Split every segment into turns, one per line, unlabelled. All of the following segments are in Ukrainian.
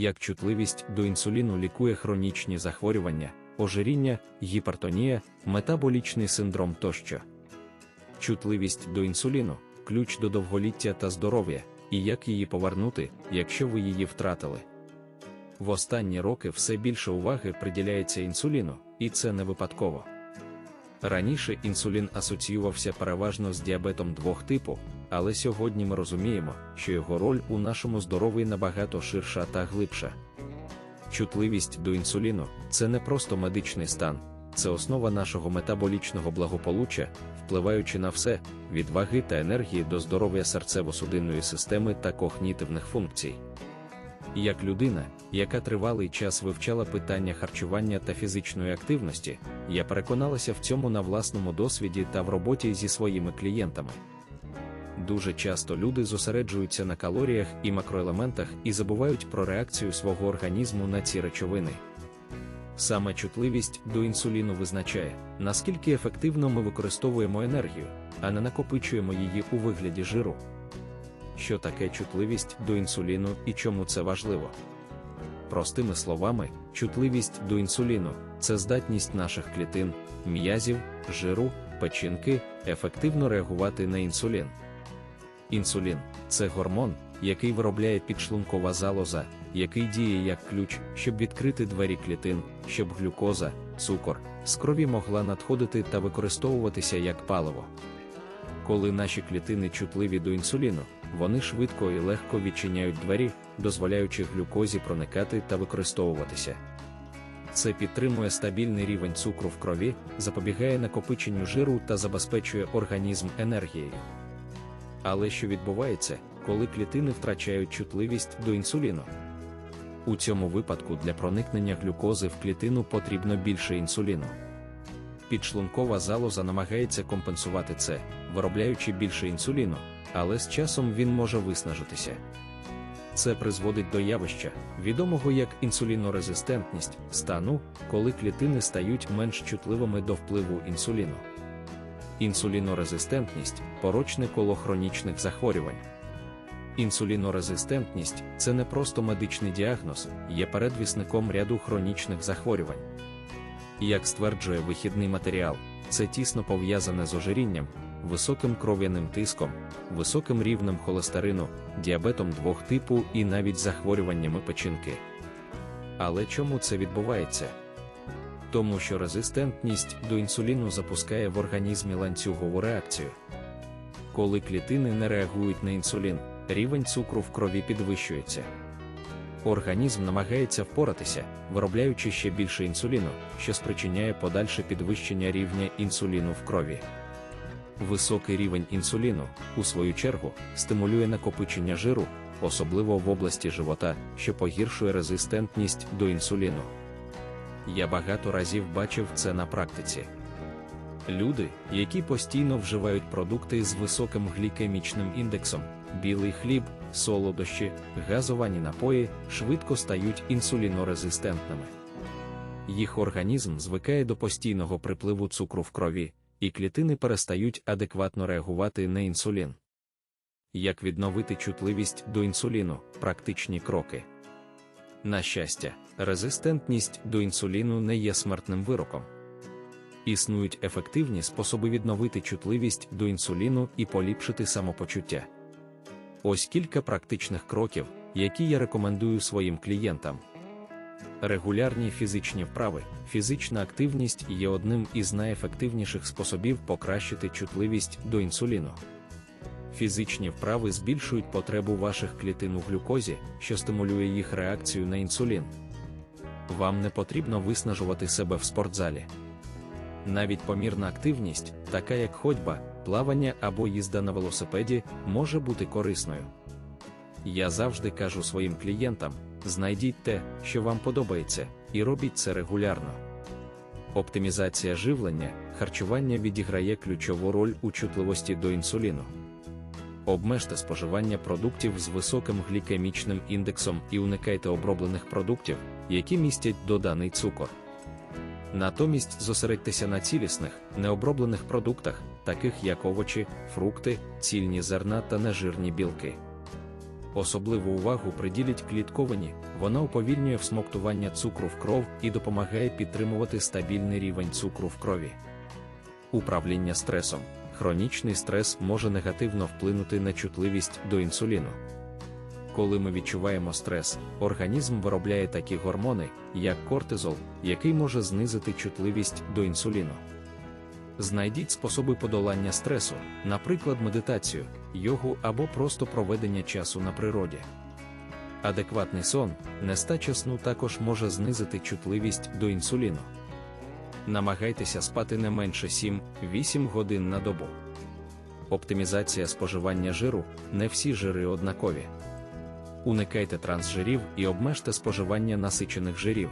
як чутливість до інсуліну лікує хронічні захворювання, ожиріння, гіпертонія, метаболічний синдром тощо. Чутливість до інсуліну ключ до довголіття та здоров'я, і як її повернути, якщо ви її втратили. В останні роки все більше уваги приділяється інсуліну, і це не випадково. Раніше інсулін асоціювався переважно з діабетом двох типу, але сьогодні ми розуміємо, що його роль у нашому здоров'ї набагато ширша та глибша. Чутливість до інсуліну це не просто медичний стан, це основа нашого метаболічного благополуччя, впливаючи на все, від ваги та енергії до здоров'я серцево-судинної системи та когнітивних функцій. Як людина, яка тривалий час вивчала питання харчування та фізичної активності, я переконалася в цьому на власному досвіді та в роботі зі своїми клієнтами. Дуже часто люди зосереджуються на калоріях і макроелементах і забувають про реакцію свого організму на ці речовини. Саме чутливість до інсуліну визначає, наскільки ефективно ми використовуємо енергію, а не накопичуємо її у вигляді жиру. Що таке чутливість до інсуліну і чому це важливо? Простими словами, чутливість до інсуліну це здатність наших клітин, м'язів, жиру, печінки ефективно реагувати на інсулін. Інсулін це гормон, який виробляє підшлункова залоза, який діє як ключ, щоб відкрити двері клітин, щоб глюкоза, цукор з крові могла надходити та використовуватися як паливо. Коли наші клітини чутливі до інсуліну, вони швидко і легко відчиняють двері, дозволяючи глюкозі проникати та використовуватися. Це підтримує стабільний рівень цукру в крові, запобігає накопиченню жиру та забезпечує організм енергією. Але що відбувається, коли клітини втрачають чутливість до інсуліну? У цьому випадку для проникнення глюкози в клітину потрібно більше інсуліну. Підшлункова залоза намагається компенсувати це, виробляючи більше інсуліну, але з часом він може виснажитися. Це призводить до явища, відомого як інсулінорезистентність, стану, коли клітини стають менш чутливими до впливу інсуліну. Інсулінорезистентність порочне коло хронічних захворювань. Інсулінорезистентність це не просто медичний діагноз, є передвісником ряду хронічних захворювань. Як стверджує вихідний матеріал, це тісно пов'язане з ожирінням, високим кров'яним тиском, високим рівнем холестерину, діабетом двох типу і навіть захворюваннями печінки. Але чому це відбувається? Тому що резистентність до інсуліну запускає в організмі ланцюгову реакцію. Коли клітини не реагують на інсулін, рівень цукру в крові підвищується. Організм намагається впоратися, виробляючи ще більше інсуліну, що спричиняє подальше підвищення рівня інсуліну в крові. Високий рівень інсуліну, у свою чергу, стимулює накопичення жиру, особливо в області живота, що погіршує резистентність до інсуліну. Я багато разів бачив це на практиці. Люди, які постійно вживають продукти з високим глікемічним індексом, білий хліб, солодощі, газовані напої, швидко стають інсулінорезистентними. Їх організм звикає до постійного припливу цукру в крові, і клітини перестають адекватно реагувати на інсулін. Як відновити чутливість до інсуліну, практичні кроки. На щастя, резистентність до інсуліну не є смертним вироком. Існують ефективні способи відновити чутливість до інсуліну і поліпшити самопочуття. Ось кілька практичних кроків, які я рекомендую своїм клієнтам. Регулярні фізичні вправи, фізична активність є одним із найефективніших способів покращити чутливість до інсуліну. Фізичні вправи збільшують потребу ваших клітин у глюкозі, що стимулює їх реакцію на інсулін. Вам не потрібно виснажувати себе в спортзалі. Навіть помірна активність, така як ходьба, плавання або їзда на велосипеді, може бути корисною. Я завжди кажу своїм клієнтам: знайдіть те, що вам подобається, і робіть це регулярно. Оптимізація живлення, харчування відіграє ключову роль у чутливості до інсуліну. Обмежте споживання продуктів з високим глікемічним індексом і уникайте оброблених продуктів, які містять доданий цукор. Натомість зосередьтеся на цілісних, необроблених продуктах, таких як овочі, фрукти, цільні зерна та нежирні білки. Особливу увагу приділіть клітковині, вона уповільнює всмоктування цукру в кров і допомагає підтримувати стабільний рівень цукру в крові. Управління стресом. Хронічний стрес може негативно вплинути на чутливість до інсуліну. Коли ми відчуваємо стрес, організм виробляє такі гормони, як кортизол, який може знизити чутливість до інсуліну. Знайдіть способи подолання стресу, наприклад, медитацію, йогу або просто проведення часу на природі. Адекватний сон, нестача сну також може знизити чутливість до інсуліну. Намагайтеся спати не менше 7-8 годин на добу. Оптимізація споживання жиру не всі жири однакові. Уникайте трансжирів і обмежте споживання насичених жирів.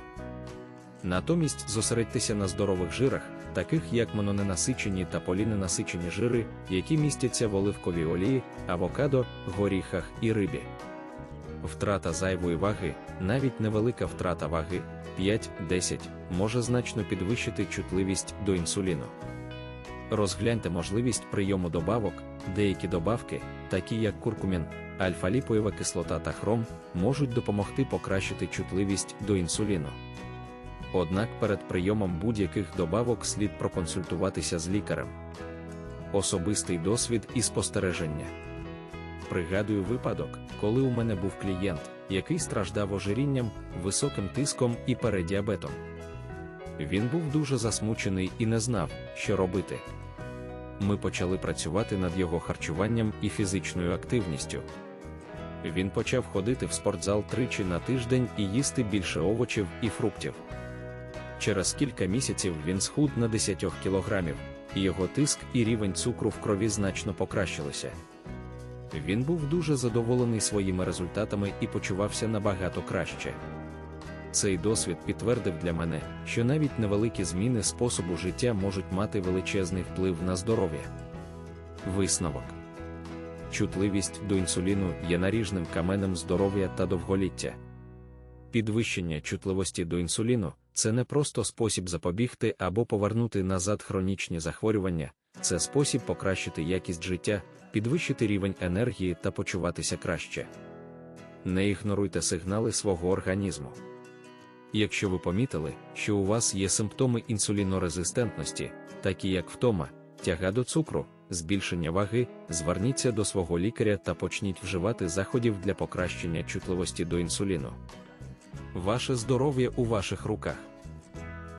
Натомість зосередьтеся на здорових жирах, таких як мононенасичені та поліненасичені жири, які містяться в оливковій олії, авокадо, горіхах і рибі. Втрата зайвої ваги, навіть невелика втрата ваги 5-10, може значно підвищити чутливість до інсуліну. Розгляньте можливість прийому добавок, деякі добавки, такі як куркумін, альфа-ліпоєва кислота та хром, можуть допомогти покращити чутливість до інсуліну. Однак перед прийомом будь-яких добавок слід проконсультуватися з лікарем. Особистий досвід і спостереження. Пригадую випадок, коли у мене був клієнт, який страждав ожирінням, високим тиском і передіабетом. Він був дуже засмучений і не знав, що робити. Ми почали працювати над його харчуванням і фізичною активністю. Він почав ходити в спортзал тричі на тиждень і їсти більше овочів і фруктів. Через кілька місяців він схуд на 10 кілограмів, і його тиск і рівень цукру в крові значно покращилися. Він був дуже задоволений своїми результатами і почувався набагато краще. Цей досвід підтвердив для мене, що навіть невеликі зміни способу життя можуть мати величезний вплив на здоров'я. Висновок чутливість до інсуліну є наріжним каменем здоров'я та довголіття. Підвищення чутливості до інсуліну це не просто спосіб запобігти або повернути назад хронічні захворювання, це спосіб покращити якість життя, підвищити рівень енергії та почуватися краще. Не ігноруйте сигнали свого організму. Якщо ви помітили, що у вас є симптоми інсулінорезистентності, такі як втома, тяга до цукру, збільшення ваги, зверніться до свого лікаря та почніть вживати заходів для покращення чутливості до інсуліну. Ваше здоров'я у ваших руках.